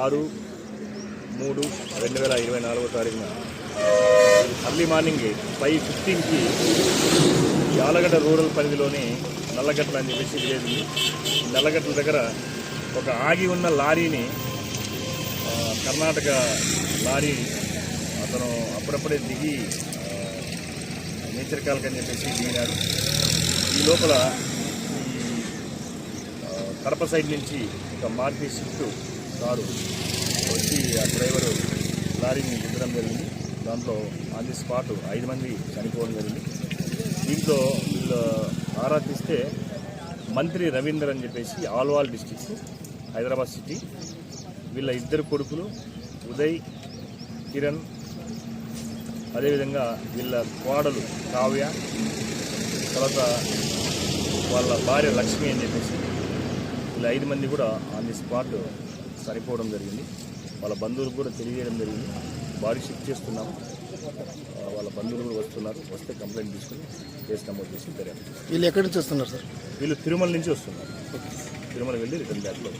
ఆరు మూడు రెండు వేల ఇరవై నాలుగో తారీఖున అర్లీ మార్నింగ్ ఫైవ్ ఫిఫ్టీన్కి యాలగడ్డ రూరల్ పరిధిలోని నల్లగట్ల అని చెప్పేసి విలేజ్ నల్లగట్ల దగ్గర ఒక ఆగి ఉన్న లారీని కర్ణాటక లారీ అతను అప్పుడప్పుడే దిగి నేచర్ కాల్క్ అని చెప్పేసి దిగినాడు. ఈ లోపల ఈ కడప సైడ్ నుంచి ఒక మారుతి షిఫ్ట్ కారు వచ్చి ఆ డ్రైవరు లారీని గుద్దడం జరిగింది. దాంట్లో ఆన్ ది స్పాట్ ఐదు మంది చనిపోవడం జరిగింది. దీంట్లో వీళ్ళు ఆరా తీస్తే మంత్రి రవీందర్ అని చెప్పేసి ఆల్వాల్ డిస్టిక్ హైదరాబాద్ సిటీ వీళ్ళ ఇద్దరు కొడుకులు ఉదయ్ కిరణ్ అదేవిధంగా వీళ్ళ కోడలు కావ్య తర్వాత వాళ్ళ భార్య లక్ష్మి అని చెప్పేసి వీళ్ళ ఐదు మంది కూడా ఆన్ ది స్పాట్ చనిపోవడం జరిగింది. వాళ్ళ బంధువులకు కూడా తెలియజేయడం జరిగింది. బాడీ షిఫ్ట్ చేస్తున్నాం ఆ, వాళ్ళ బంధువులు కూడా వస్తున్నారు. వస్తే కంప్లైంట్ తీసుకుని కేసు నమోదు చేసి వీళ్ళు ఎక్కడి నుంచి వస్తున్నారు సార్? వీళ్ళు తిరుమల నుంచి వస్తున్నారు. తిరుమల వెళ్ళి రిటర్న్ బ్యాక్లో